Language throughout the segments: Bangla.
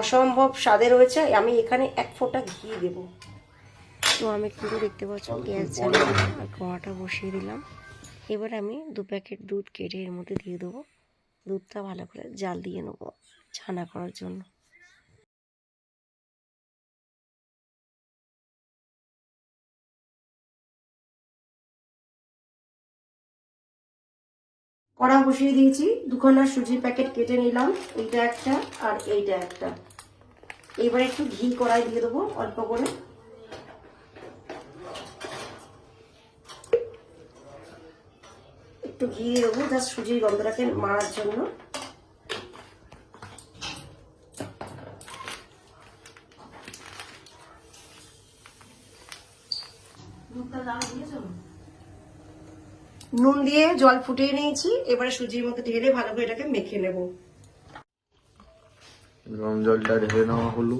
অসম্ভব স্বাদে রয়েছে আমি এখানে এক ফোঁটা ঘি দেবো। তো আমি কিন্তু দেখতে পাচ্ছ গ্যাস জ্বালিয়ে আর কড়াটা বসিয়ে দিলাম। এবার আমি দু প্যাকেট দুধ কেটে এর মধ্যে দিয়ে দেবো। দুধটা ভালো করে জাল দিয়ে নেব ছানা করার জন্য। কড়া বসিয়ে দিয়েছি। দুখানা সুজির প্যাকেট কেটে নিলাম। এইটা একটা আর এইটা একটা। এবার একটু ঘি কড়াই দিয়ে দেবো অল্প করে। একটু ঘি দিয়ে দেবো জাস্ট সুজির গন্ধটাকে মারার জন্য। নুন দিয়ে জল ফুটিয়ে নিয়েছি। এবারে সুজির মধ্যে ঢেলে ভালো করে এটাকে মেখে নেব। গরম জলটা ঢেলে নেওয়া হলো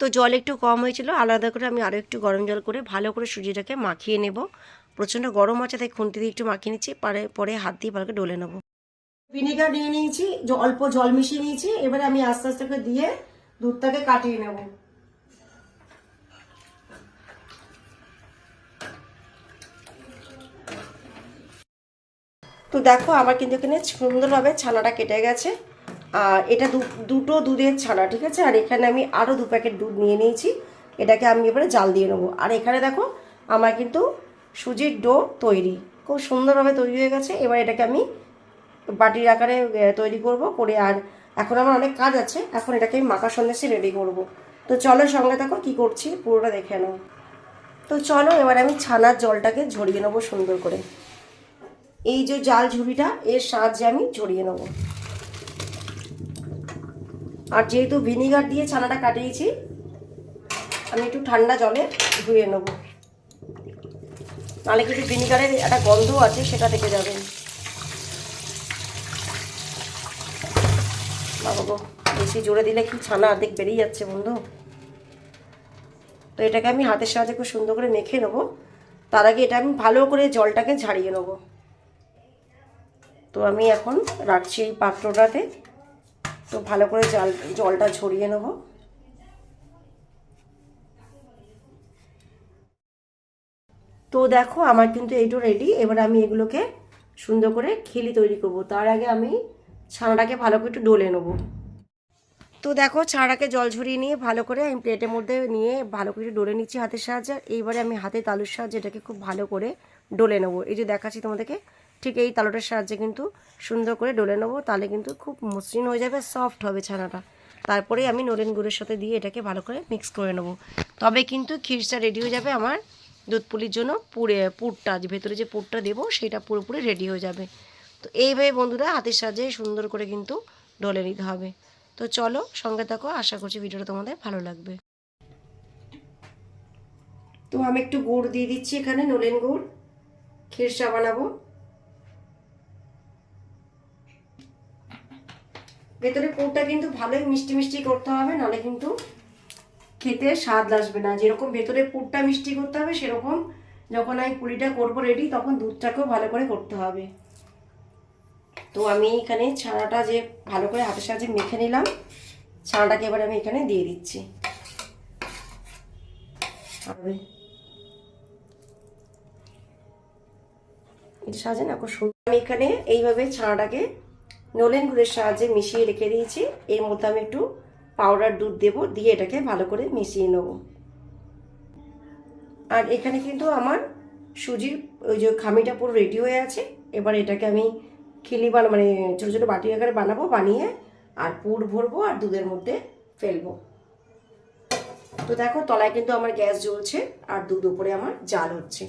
তো জল একটু কম হয়েছিল, আলাদা করে আমি আরও একটু গরম জল করে ভালো করে সুজিটাকে মাখিয়ে নেব। প্রচণ্ড গরম আছে, তাই খুন্তি দিয়ে একটু মাখিয়ে নিচ্ছি, পরে পরে হাত দিয়ে ভালো করে ডলে নেব। ভিনেগার নিয়ে নিয়েছি অল্প জল মিশিয়ে নিয়েছি, এবারে আমি আস্তে আস্তে করে দিয়ে দুধটাকে কাটিয়ে নেব। তো দেখো, আমার কিন্তু এখানে সুন্দরভাবে ছানাটা কেটে গেছে। এটা দুটো দুধের ছানা, ঠিক আছে? আর এখানে আমি আরও দু প্যাকেট দুধ নিয়ে নিয়েছি। এটাকে আমি এবারে জাল দিয়ে নেব। আর এখানে দেখো, আমার কিন্তু সুজির ডো তৈরি। খুব সুন্দরভাবে তৈরি হয়ে গেছে। এবার এটাকে আমি বাটির আকারে তৈরি করব করে, আর এখন আমার অনেক কাজ আছে। এখন এটাকে আমি মাখা সন্দেশে রেডি করব। তো চলো সঙ্গে দেখো কি করছি পুরোটা দেখে নাও। তো চলো, এবার আমি ছানার জলটাকে ঝরিয়ে নেব সুন্দর করে। এই যে জাল ঝুড়িটা, এর সাহায্যে আমি ঝরিয়ে নেব। আর যেহেতু ভিনিগার দিয়ে ছানাটা কাটিয়েছি, আমি একটু ঠান্ডা জলে ধুয়ে নেব। নাহলে কিন্তু ভিনিগারের একটা গন্ধ আছে, সেটা থেকে যাবে। বাবা বেশি জোরে দিলে কি ছানা অর্ধেক বেরিয়ে যাচ্ছে বন্ধু? তো এটাকে আমি হাতের সাহায্যে খুব সুন্দর করে মেখে নেব। তার আগে এটা আমি ভালো করে জলটাকে ঝাড়িয়ে নেব। তো আমি এখন রাখছি এই পাত্রটাতে। তো ভালো করে জল, জলটা ঝরিয়ে নেব। তো দেখো, আমার কিন্তু এইটা রেডি এবার আমি এগুলোকে সুন্দর করে খিলি তৈরি করব। তার আগে আমি ছানাটাকে ভালো করে একটু ডলে নেব। তো দেখো, ছানাটাকে জল ঝরিয়ে নিয়ে ভালো করে আমি প্লেটের মধ্যে নিয়ে ভালো করে ডলে নিচ্ছি হাতের সাহায্যে। এইবারে আমি হাতে তালুর সাহায্যে এটাকে খুব ভালো করে ডলে নেব। এই যে দেখাচ্ছি তোমাদেরকে ঠিক এই তালুটার সাহায্যে কিন্তু সুন্দর করে ডলে নেব, তাহলে কিন্তু খুব মসৃণ হয়ে যাবে সফট হবে ছানাটা। তারপরে আমি নলেন গুড়ের সাথে দিয়ে এটাকে ভালো করে মিক্স করে নেব। তবে কিন্তু ক্ষীরটা রেডি হয়ে যাবে আমার দুধ পুলির জন্য, পুরে, পুরটা ভেতরে যে পুরটা দেবো, সেটা পুরোপুরি রেডি হয়ে যাবে। তো এইভাবে বন্ধুরা হাতের সাহায্যে সুন্দর করে কিন্তু ডলে নিতে হবে। তো চলো সঙ্গে থাকো, আশা করছি ভিডিওটা তোমাদের ভালো লাগবে। তো আমি একটু গুড় দিয়ে দিচ্ছি এখানে, নলেন গুড়। ক্ষীরসা বানাবো। ভেতরে পুরটা কিন্তু ভালোই মিষ্টি মিষ্টি করতে হবে, নাহলে কিন্তু খেতে স্বাদ আসবে না। যেরকম ভেতরে পুরটা মিষ্টি করতে হবে, সেরকম যখন আমি পুরিটা করব রেডি তখন দুধটাকেও ভালো করে করতে হবে। তো আমি এখানে ছানাটা যে ভালো করে হাতের সাহায্যে মেখে নিলাম, ছানাটাকে এবার আমি এখানে দিয়ে দিচ্ছি। এটা সাহায্যে না, খুব সুন্দর। আমি এখানে এইভাবে ছানাটাকে নলেন গুড়ের সাহায্যে মিশিয়ে রেখে দিয়েছি। এর মধ্যে আমি একটু পাউডার দুধ দেব, দিয়ে এটাকে ভালো করে মিশিয়ে নেব। আর এখানে কিন্তু আমার সুজির ওই যে খামিটা পুরো রেডি হয়ে আছে। এবার এটাকে আমি খিলি বান মানে ছোটো ছোটো বাটি আকারে বানাবো, বানিয়ে আর পুর ভরবো আর দুধের মধ্যে ফেলব। তো দেখো, তলায় কিন্তু আমার গ্যাস জ্বলছে আর দুধ উপরে আমার জাল হচ্ছে।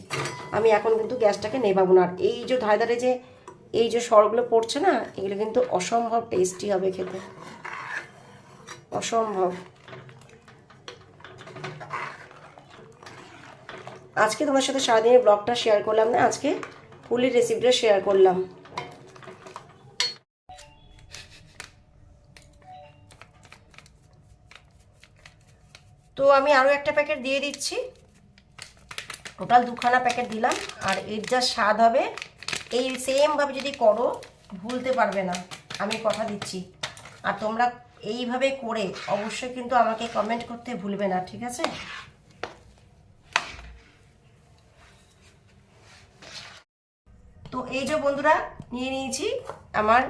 আমি এখন কিন্তু গ্যাসটাকে নেবাবো না। আর এই যে ধারে ধারে যে এই যে সরগুলো পড়ছে না, এগুলো কিন্তু অসম্ভব টেস্টি হবে খেতে। অসম্ভব। আজকে তোমার সাথে সারাদিনের ব্লগটা শেয়ার করলাম না, আজকে পুলির রেসিপিটা শেয়ার করলাম। তো আমি আরও একটা প্যাকেট দিয়ে দিচ্ছি। টোটাল দুখানা প্যাকেট দিলাম, আর এর যা স্বাদ হবে এই সেমভাবে যদি করো, ভুলতে পারবে না। আমি কথা দিচ্ছি। আর তোমরা এইভাবে করে অবশ্যই কিন্তু আমাকে কমেন্ট করতে ভুলবে না, ঠিক আছে? তো এই যে বন্ধুরা, নিয়ে নিয়েছি আমার।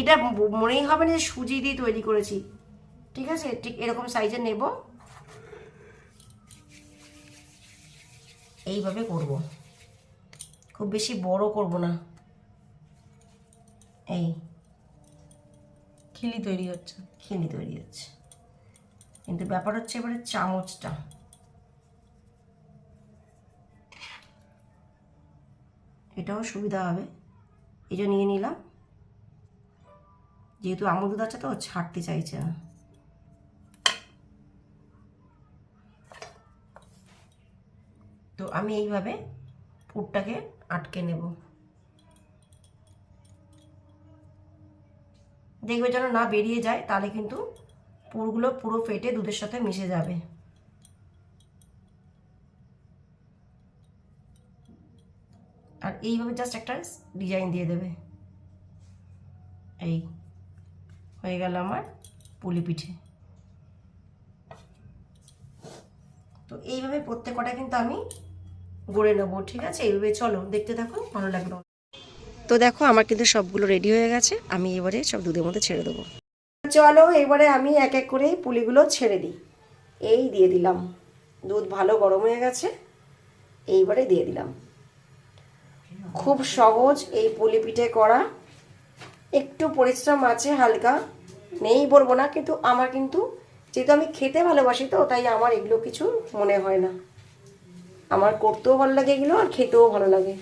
এটা মনেই হবে না যে সুজি দিয়ে তৈরি করেছি। ঠিক আছে? ঠিক এরকম সাইজের নেব। এইভাবে করব। খুব বেশি বড় করব না। এই, খিলি তৈরি হচ্ছে। খিলি তৈরি হচ্ছে। কিন্তু ব্যাপার হচ্ছে এবারে চামচটা। এটাও সুবিধা হবে। এই যে নিয়ে নিলাম। যেহেতু আমুল দুধ আছে তো, ছাড়তে চাইছে না। তো আমি এইভাবে পুরটাকে আটকে নেব। দেখবে যেন না বেরিয়ে যায়, তাহলে কিন্তু পুরগুলো পুরো ফেটে দুধের সাথে মিশে যাবে। আর এইভাবে জাস্ট একটা ডিজাইন দিয়ে দেবে। এই হয়ে গেল আমার পুলি পিঠে। তো এইভাবে প্রত্যেক কটা কিন্তু আমি গড়ে নেব ঠিক আছে? এইভাবে চলো দেখতে থাকো ভালো লাগল। তো দেখো আমার কিন্তু সবগুলো রেডি হয়ে গেছে আমি এবারে সব দুধের মধ্যে ছেড়ে দেবো। চলো এবারে আমি এক এক করে পুলিগুলো ছেড়ে দিই। এই দিয়ে দিলাম। দুধ ভালো গরম হয়ে গেছে এইবারে দিয়ে দিলাম। খুব সহজ এই পুলি পিঠে করা। একটু পরিশ্রম আছে হালকা নেই বলব না কিন্তু আমার কিন্তু যেহেতু আমি খেতে ভালোবাসি তো তাই আমার এগুলো কিছু মনে হয় না। আমার করতেও ভালো লাগে এগুলো আর খেতেও ভালো লাগে।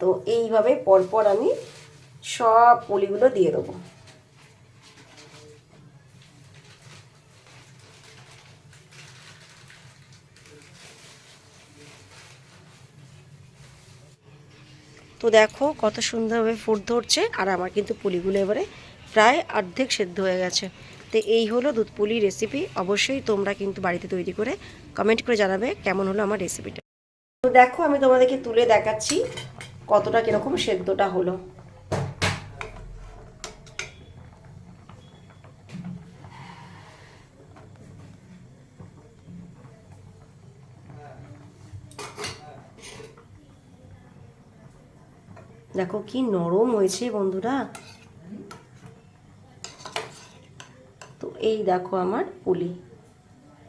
তো এইভাবে পরপর আমি সব পুলিগুলো দিয়ে দেবো। তো দেখো কত সুন্দরভাবে ফুট ধরছে আর আমার কিন্তু পুলিগুলো এবারে প্রায় অর্ধেক সেদ্ধ হয়ে গেছে। তো এই হলো দুধ পুলি রেসিপি অবশ্যই তোমরা কিন্তু বাড়িতে তৈরি করে কমেন্ট করে জানাবে কেমন হলো আমার রেসিপিটা তো দেখো, আমি তোমাদেরকে তুলে দেখাচ্ছি কতটা কীরকম সেদ্ধটা হলো। দেখো কি নরম হয়েছে বন্ধুরা। এই দেখো আমার পুলি।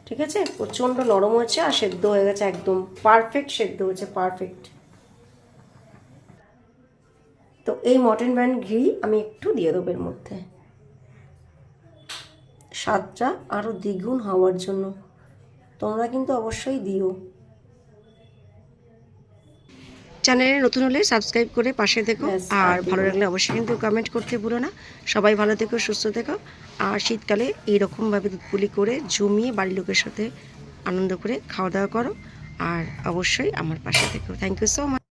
ঠিক আছে? প্রচণ্ড নরম হয়েছে আর সেদ্ধ হয়ে গেছে একদম পারফেক্ট সেদ্ধ হয়েছে পারফেক্ট তো এই মটন ব্যান্ড ঘি আমি একটু দিয়ে দেবো এর মধ্যে। স্বাদটা আরও দ্বিগুণ হওয়ার জন্য। তোমরা কিন্তু অবশ্যই দিও। চ্যানেলে নতুন হলে সাবস্ক্রাইব করে পাশে দেখো আর ভালো লাগলে অবশ্যই কিন্তু কমেন্ট করতে ভুলো না। সবাই ভালো থেকো সুস্থ থেকো। আর শীতকালে এইরকমভাবে দুধপুলি করে জমিয়ে বাড়ির লোকের সাথে আনন্দ করে খাওয়া দাওয়া করো। আর অবশ্যই আমার পাশে থেকো। Thank you so much